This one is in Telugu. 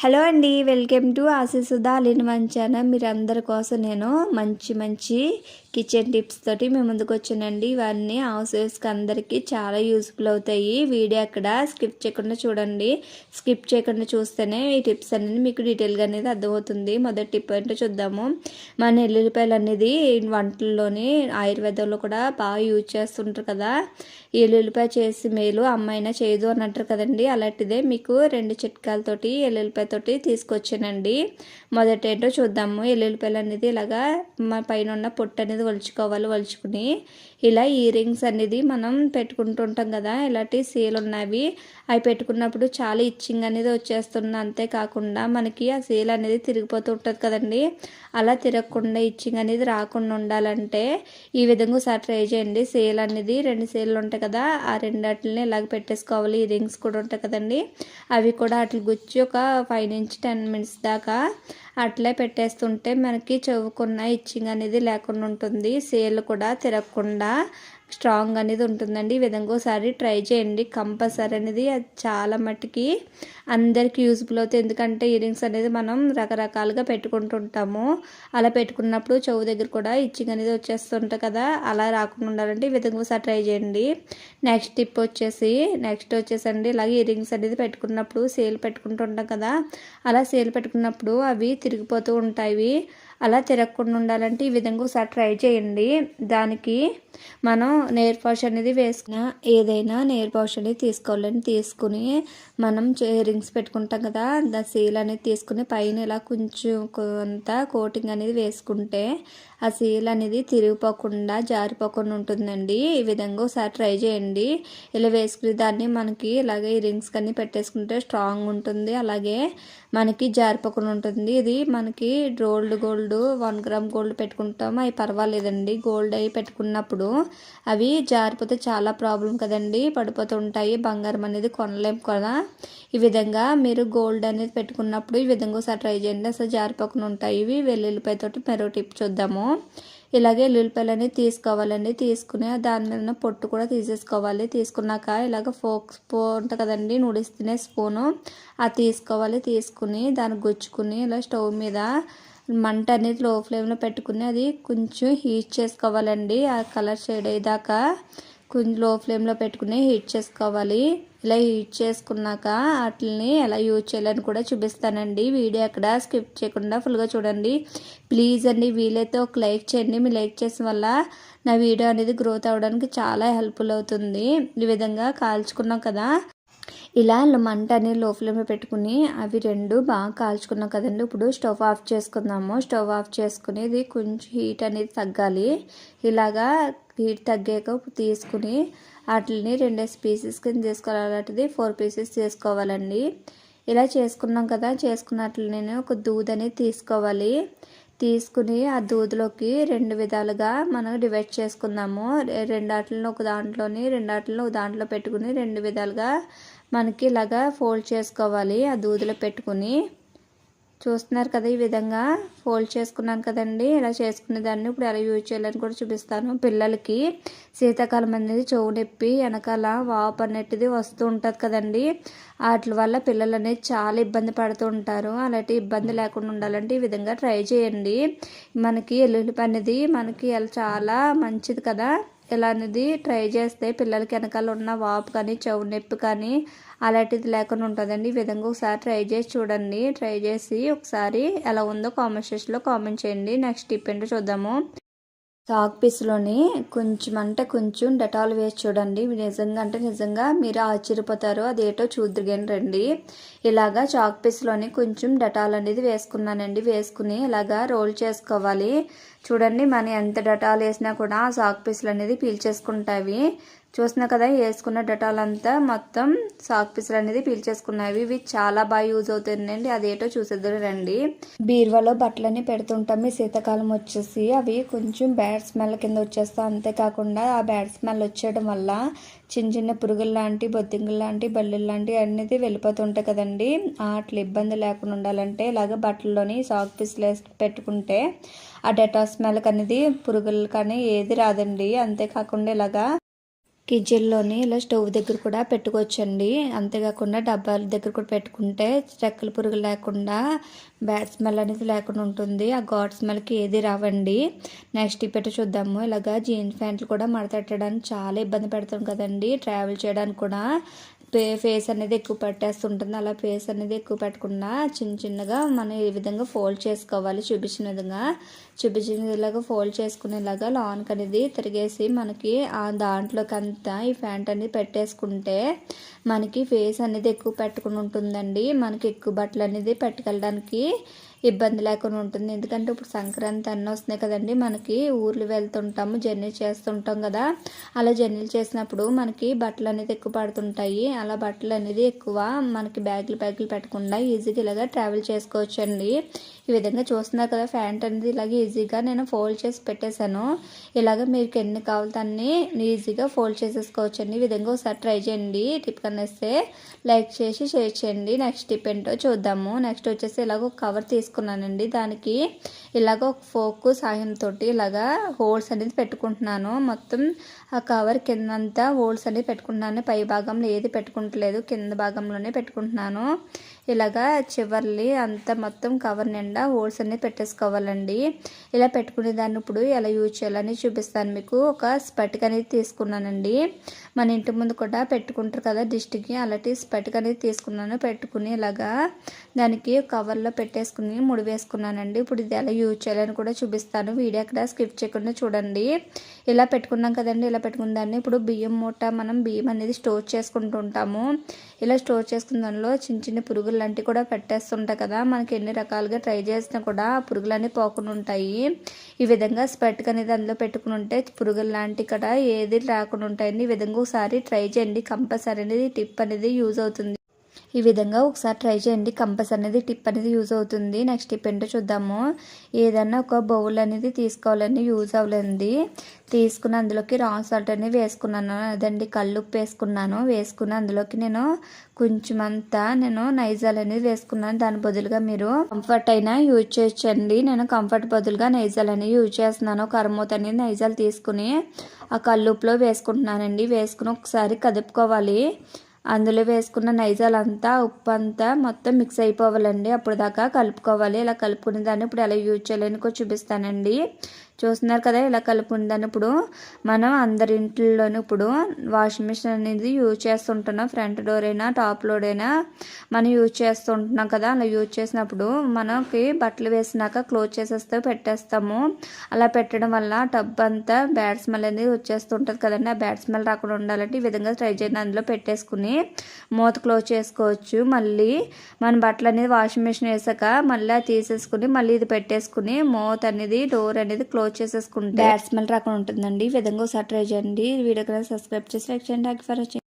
హలో అండి వెల్కమ్ టు ఆశీసుధా అలీని మంచాన మీరు అందరి కోసం నేను మంచి మంచి కిచెన్ టిప్స్ తోటి మేము ముందుకు వచ్చానండి. ఇవన్నీ హౌస్ వైఫ్స్కి అందరికీ చాలా యూస్ఫుల్ అవుతాయి. వీడియో అక్కడ స్కిప్ చేయకుండా చూడండి. స్కిప్ చేయకుండా చూస్తేనే ఈ టిప్స్ అనేది మీకు డీటెయిల్గా అనేది అర్థమవుతుంది. మొదటి టిప్ అంటే చూద్దాము. మన ఎల్లుల్లిపాయలు అనేది వంటల్లోని ఆయుర్వేదంలో కూడా బాగా యూజ్ చేస్తుంటారు కదా. ఎల్లుల్లిపాయ చేసి మేలు అమ్మాయినా చేయదు అని అంటారు కదండి. అలాంటిదే మీకు రెండు చిట్కాలతోటి ఎల్లుల్లిపాయ తోటి తీసుకొచ్చానండి. మొదట ఏంటో చూద్దాము. ఎల్లుల్లిపాయలు అనేది ఇలాగా మా పైన ఉన్న పొట్టు అనేది వలుచుకోవాలి వలుచుకుని ఇలా ఇయర్ రింగ్స్ అనేది మనం పెట్టుకుంటుంటాం కదా. ఇలాంటి సీలు ఉన్నవి. అవి పెట్టుకున్నప్పుడు చాలా ఇచ్చింగ్ అనేది వచ్చేస్తుంది. అంతేకాకుండా మనకి ఆ సీల్ అనేది తిరిగిపోతూ ఉంటుంది కదండి. అలా తిరగకుండా ఇచ్చింగ్ అనేది రాకుండా ఉండాలంటే ఈ విధంగా ఒకసారి ట్రై చేయండి. సేల్ అనేది రెండు సేల్ ఉంటాయి కదా. ఆ రెండాటిని ఇలాగ పెట్టేసుకోవాలి. ఈ రింగ్స్ కూడా ఉంటాయి కదండి. అవి కూడా వాటిని గుచ్చి ఒక ఫైవ్ నుంచి టెన్ మినిట్స్ దాకా అట్లే పెట్టేస్తుంటే మనకి చెవుకున్న ఇచ్చింగ్ అనేది లేకుండా ఉంటుంది. సేల్ కూడా తిరగకుండా స్ట్రాంగ్ అనేది ఉంటుందండి. ఈ విధంగా ఒకసారి ట్రై చేయండి. కంపల్సరీ అనేది చాలా మట్టుకి అందరికీ యూజ్ఫుల్ అవుతుంది. ఎందుకంటే ఇయరింగ్స్ అనేది మనం రకరకాలుగా పెట్టుకుంటుంటాము. అలా పెట్టుకున్నప్పుడు చెవు దగ్గర కూడా ఇచ్చింగ్ అనేది వచ్చేస్తుంటుంది కదా. అలా రాకుండా ఉండాలంటే ఈ విధంగా ఒకసారి ట్రై చేయండి. నెక్స్ట్ టిప్ వచ్చేసి నెక్స్ట్ వచ్చేసండి. ఇలాగే ఇయరింగ్స్ అనేది పెట్టుకున్నప్పుడు సేల్ పెట్టుకుంటుంటాం కదా. అలా సేల్ పెట్టుకున్నప్పుడు అవి తిరిగిపోతూ ఉంటాయి. అలా తిరగకుండా ఉండాలంటే ఈ విధంగా ఒకసారి ట్రై చేయండి. దానికి మనం నెయిర్ పాష్ అనేది వేసుకున్న ఏదైనా నేర్ పాష్ అనేది తీసుకోవాలని తీసుకుని మనం రింగ్స్ పెట్టుకుంటాం కదా దా సీల్ అనేది తీసుకుని పైన ఇలా కొంచెం కొంత కోటింగ్ అనేది వేసుకుంటే ఆ సీల్ అనేది తిరిగిపోకుండా జారిపోకుండా ఉంటుందండి. ఈ విధంగా ఒకసారి ట్రై చేయండి. ఇలా వేసుకునే దాన్ని మనకి ఇలాగే ఈ రింగ్స్ కన్నీ పెట్టేసుకుంటే స్ట్రాంగ్ ఉంటుంది. అలాగే మనకి జారిపోకుండా ఉంటుంది ఇది మనకి gold gold one gram gold పెట్టుకుంటాం. అవి పర్వాలేదండి. గోల్డ్ అవి పెట్టుకున్నప్పుడు అవి జారిపోతే చాలా ప్రాబ్లం కదండి. పడిపోతుంటాయి. బంగారం అనేది కొనలేం కదా. ఈ విధంగా మీరు గోల్డ్ అనేది పెట్టుకున్నప్పుడు ఈ విధంగా ఒకసారి ట్రై చేయండి. అసలు జారిపోకుండా ఉంటాయి. ఇవి వెల్లుల్లిపాయతోటి మరో టిప్ చూద్దాము. ఇలాగే ఎల్లుల్లిపాయలు అనేది తీసుకోవాలండి. తీసుకుని దాని మీద పొట్టు కూడా తీసేసుకోవాలి. తీసుకున్నాక ఇలాగ ఫోక్ స్పూన్ ఉంటుంది కదండి నూడిల్స్ తినే స్పూను. అది తీసుకోవాలి. తీసుకుని దాన్ని గుచ్చుకుని ఇలా స్టవ్ మీద మంట అనేది లో ఫ్లేమ్లో పెట్టుకుని అది కొంచెం హీట్ చేసుకోవాలండి. ఆ కలర్ షేడ్ అయ్యేదాకా కొంచెం లో ఫ్లేమ్లో పెట్టుకుని హీట్ చేసుకోవాలి. ఇలా హీట్ చేసుకున్నాక వాటిని ఎలా యూజ్ చేయాలని కూడా చూపిస్తానండి. వీడియో అక్కడ స్కిప్ చేయకుండా ఫుల్గా చూడండి. ప్లీజ్ అండి వీలైతే ఒక లైక్ చేయండి. మీ లైక్ చేసిన వల్ల నా వీడియో అనేది గ్రోత్ అవ్వడానికి చాలా హెల్ప్ఫుల్ అవుతుంది. ఈ విధంగా కాల్చుకున్నాం కదా. ఇలా మంట అనేది లో ఫ్లేమ్లో పెట్టుకుని అవి రెండు బాగా కాల్చుకున్నాం కదండి. ఇప్పుడు స్టవ్ ఆఫ్ చేసుకుందాము. స్టవ్ ఆఫ్ చేసుకుని ఇది కొంచెం హీట్ అనేది తగ్గాలి. ఇలాగా హీట్ తగ్గాక తీసుకుని వాటిని రెండేసి పీసెస్ కింద తీసుకోవాలి అలాంటిది ఫోర్ పీసెస్ చేసుకోవాలండి. ఇలా చేసుకున్నాం కదా చేసుకున్నట్లు నేను ఒక దూద్ అనేది తీసుకోవాలి. తీసుకుని ఆ దూదులోకి రెండు విధాలుగా మనం డివైడ్ చేసుకుందాము. రెండాట్లను ఒక దాంట్లోని రెండాట్లను ఒక దాంట్లో పెట్టుకుని రెండు విధాలుగా మనకి ఇలాగా ఫోల్డ్ చేసుకోవాలి ఆ దూదిలో పెట్టుకుని. చూస్తున్నారు కదా ఈ విధంగా. ఫోల్డ్ చేసుకున్నాను కదండి. ఇలా చేసుకునే దాన్ని ఇప్పుడు ఎలా యూజ్ చేయాలని కూడా చూపిస్తాను. పిల్లలకి శీతాకాలం అనేది చెవు నొప్పి వెనకాల వాపు అనేటిది వస్తూ ఉంటుంది కదండి. వాటి వల్ల పిల్లలు అనేది చాలా ఇబ్బంది పడుతూ ఉంటారు. అలాంటి ఇబ్బంది లేకుండా ఉండాలంటే ఈ విధంగా ట్రై చేయండి. మనకి ఎల్లుల్లిపి అనేది మనకి చాలా మంచిది కదా. ఇలా అనేది ట్రై చేస్తే పిల్లలకి వెనకాల ఉన్న వాపు కానీ చెవు నొప్పి కానీ అలాంటిది లేకుండా ఉంటుందండి. ఈ విధంగా ఒకసారి ట్రై చేసి చూడండి. ట్రై చేసి ఒకసారి ఎలా ఉందో కామెంట్ సెక్షన్లో కామెంట్ చేయండి. నెక్స్ట్ టిప్ ఏంటో చూద్దాము. చాక్ పీస్లోని కొంచెం అంటే కొంచెం డెటాల్ వేసి చూడండి. నిజంగా అంటే నిజంగా మీరు ఆశ్చర్యపోతారు అదేటో చూద్దరుగాని రండి. ఇలాగా చాక్ పీస్లోని కొంచెం డెటాల్ అనేది వేసుకున్నానండి. వేసుకుని ఇలాగా రోల్ చేసుకోవాలి. చూడండి మనం ఎంత డెటాల్ వేసినా కూడా ఆ చాక్ పీసులు అనేది పీల్చేసుకుంటాయి. చూస్తున్నా కదా వేసుకున్న డెటాల్ అంతా మొత్తం సాక్ పీసులు అనేది పీల్చేసుకున్నాయి ఇవి చాలా బాగా యూజ్ అవుతుందండి అదేటో చూసేద్దరు రండి. బీరువాలో బట్టలన్నీ పెడుతుంటాం. ఈ శీతాకాలం వచ్చేసి అవి కొంచెం బ్యాడ్ స్మెల్ కింద వచ్చేస్తా. అంతేకాకుండా ఆ బ్యాడ్ స్మెల్ వచ్చేయడం వల్ల చిన్న చిన్న పురుగులు లాంటి బొద్దింగులు లాంటి బల్లులు లాంటి అనేది వెళ్ళిపోతుంటాయి కదండి. అట్లా ఇబ్బంది లేకుండా ఉండాలంటే ఇలాగ బట్టల్లోని సాక్ పీసులు వేసి పెట్టుకుంటే ఆ డెటాల్ స్మెల్ అనేది పురుగులు కానీ ఏది రాదండి. అంతేకాకుండా ఇలాగా కిచెన్లోని ఇలా స్టవ్ దగ్గర కూడా పెట్టుకోవచ్చండి. అంతేకాకుండా డబ్బాల దగ్గర కూడా పెట్టుకుంటే చెక్కల పురుగు లేకుండా బ్యాడ్ స్మెల్ అనేది లేకుండా ఉంటుంది. ఆ గాడ్ స్మెల్కి ఏది రావండి. నెక్స్ట్ పెట్టి చూద్దాము. ఇలాగా జీన్స్ ప్యాంట్లు కూడా మడతెట్టడానికి చాలా ఇబ్బంది పెడతాం కదండి. ట్రావెల్ చేయడానికి కూడా పే ఫేస్ అనేది ఎక్కువ పెట్టేస్తుంటుంది. అలా ఫేస్ అనేది ఎక్కువ పెట్టకుండా చిన్న చిన్నగా మనం ఈ విధంగా ఫోల్డ్ చేసుకోవాలి చూపించిన విధంగా. చూపించిన విధంగా ఫోల్డ్ చేసుకునేలాగా లాన్కి అనేది తిరిగేసి మనకి ఆ దాంట్లోకి అంతా ఈ ప్యాంట్ అనేది పెట్టేసుకుంటే మనకి ఫేస్ అనేది ఎక్కువ పెట్టుకుని ఉంటుందండి. మనకి ఎక్కువ బట్టలు అనేది పెట్టుకెళ్ళడానికి ఇబ్బంది లేకుండా ఉంటుంది. ఎందుకంటే ఇప్పుడు సంక్రాంతి అన్నీ వస్తున్నాయి కదండి. మనకి ఊర్లు వెళ్తుంటాము జర్నీ చేస్తుంటాం కదా. అలా జర్నీలు చేసినప్పుడు మనకి బట్టలు అనేది ఎక్కువ పడుతుంటాయి. అలా బట్టలు అనేది ఎక్కువ మనకి బ్యాగులు బ్యాగులు పెట్టకుండా ఈజీగా ఇలాగా ట్రావెల్ చేసుకోవచ్చు అండి ఈ విధంగా చూస్తున్నారు కదా ప్యాంట్ అనేది ఇలాగ ఈజీగా నేను ఫోల్డ్ చేసి పెట్టేశాను. ఇలాగ మీకు ఎన్ని కావాలో అన్ని ఈజీగా ఫోల్డ్ చేసేసుకోవచ్చు అండి ఈ విధంగా ఒకసారి ట్రై చేయండి. టిప్ కనేస్తే లైక్ చేసి షేర్ చేయండి. నెక్స్ట్ టిప్ ఏంటో చూద్దాము. నెక్స్ట్ వచ్చేసి ఇలాగ ఒక కవర్ తీసుకున్నానండి. దానికి ఇలాగ ఒక ఫోక్ సాయంతో ఇలాగా హోల్స్ అనేది పెట్టుకుంటున్నాను. మొత్తం ఆ కవర్ కిందంతా హోల్స్ అనేది పెట్టుకుంటున్నాను పై భాగంలో ఏది పెట్టుకుంటలేదు. కింద భాగంలోనే పెట్టుకుంటున్నాను. ఇలాగా చివర్లి అంతా మొత్తం కవర్ నిండా హోల్స్ అనేవి పెట్టేసుకోవాలండి. ఇలా పెట్టుకునే దాన్ని ఇప్పుడు ఎలా యూజ్ చేయాలని చూపిస్తాను మీకు. ఒక స్పటిక్ అనేది తీసుకున్నానండి. మన ఇంటి ముందు కూడా పెట్టుకుంటారు కదా దిష్టికి అలాంటి స్పటిక్ అనేది తీసుకున్నాను. పెట్టుకుని ఇలాగా దానికి కవర్లో పెట్టేసుకుని ముడి వేసుకున్నానండి. ఇప్పుడు ఇది ఎలా యూజ్ చేయాలని కూడా చూపిస్తాను. వీడియో అక్కడ స్కిప్ చేయకుండా చూడండి. ఇలా పెట్టుకున్నాం కదండి. ఇలా పెట్టుకున్న దాన్ని ఇప్పుడు బియ్యం మూట మనం బియ్యం అనేది స్టోర్ చేసుకుంటూ ఉంటాము. ఇలా స్టోర్ చేసుకున్న దానిలో చిన్న చిన్న పురుగులు లాంటివి కూడా పెట్టేస్తుంటాయి కదా. మనకి ఎన్ని రకాలుగా ట్రై చేసినా కూడా పురుగులన్నీ పోకుండా ఉంటాయి. ఈ విధంగా స్పెట్ అనేది అందులో పెట్టుకుని ఉంటే పురుగులు లాంటి కూడా ఏది రాకుండా ఉంటాయని ఈ విధంగా ఒకసారి ట్రై చేయండి. కంపల్సరీ అనేది టిప్ అనేది యూజ్ అవుతుంది. ఈ విధంగా ఒకసారి ట్రై చేయండి. కంపస్ అనేది టిప్ అనేది యూజ్ అవుతుంది. నెక్స్ట్ టిప్ ఏంటో చూద్దాము. ఏదన్నా ఒక బౌల్ అనేది తీసుకోవాలని యూజ్ అవ్వలేంది. తీసుకుని అందులోకి రాంగ్ సాల్ట్ అనేది వేసుకున్నాను. అదండి కల్లుప్పు వేసుకున్నాను. వేసుకుని అందులోకి నేను కొంచెం అంతా నేను నైజాల్ అనేది వేసుకున్నాను. దాని బదులుగా మీరు కంఫర్ట్ అయినా యూజ్ చేయొచ్చండి. నేను కంఫర్ట్ బదులుగా నైజాల్ అనేది యూజ్ చేస్తున్నాను. కరమూత అనేది నైజాల్ తీసుకుని ఆ కల్లుప్పులో వేసుకుంటున్నానండి. వేసుకుని ఒకసారి కదుపుకోవాలి. అందులో వేసుకున్న నైజాలంతా ఉప్పు అంతా మొత్తం మిక్స్ అయిపోవాలండి. అప్పుడు దాకా కలుపుకోవాలి. ఇలా కలుపుకునే దాన్ని ఇప్పుడు ఎలా యూజ్ చేయాలని కూడా చూపిస్తానండి. చూస్తున్నారు కదా ఇలా కలుపుకుందాను ఇప్పుడు మనం అందరి ఇంట్లోనూ ఇప్పుడు వాషింగ్ మిషన్ అనేది యూజ్ చేస్తుంటున్నాం. ఫ్రంట్ డోర్ అయినా టాప్ లోడ్ అయినా మనం యూజ్ చేస్తుంటున్నాం కదా. అలా యూజ్ చేసినప్పుడు మనకి బట్టలు వేసినాక క్లోజ్ చేసేస్తే పెట్టేస్తాము. అలా పెట్టడం వల్ల టబ్ అంతా బ్యాడ్ స్మెల్ అనేది వచ్చేస్తుంటుంది కదండి. ఆ బ్యాడ్ స్మెల్ రాకుండా ఉండాలంటే ఈ విధంగా ట్రై చేయండి. అందులో పెట్టేసుకుని మూత క్లోజ్ చేసుకోవచ్చు. మళ్ళీ మన బట్టలు అనేది వాషింగ్ మిషన్ వేసాక మళ్ళీ తీసేసుకుని మళ్ళీ ఇది పెట్టేసుకుని మూత అనేది డోర్ అనేది క్లోజ్ క్లోజ్ చేసేసుకుంటే బ్యాడ్ స్మెల్ రాకుండా ఉంటుందండి. ఈ విధంగా ఒకసారి ట్రై చేయండి. వీడియో సబ్స్క్రైబ్ చేసి లైక్ చేయండి. ఫర్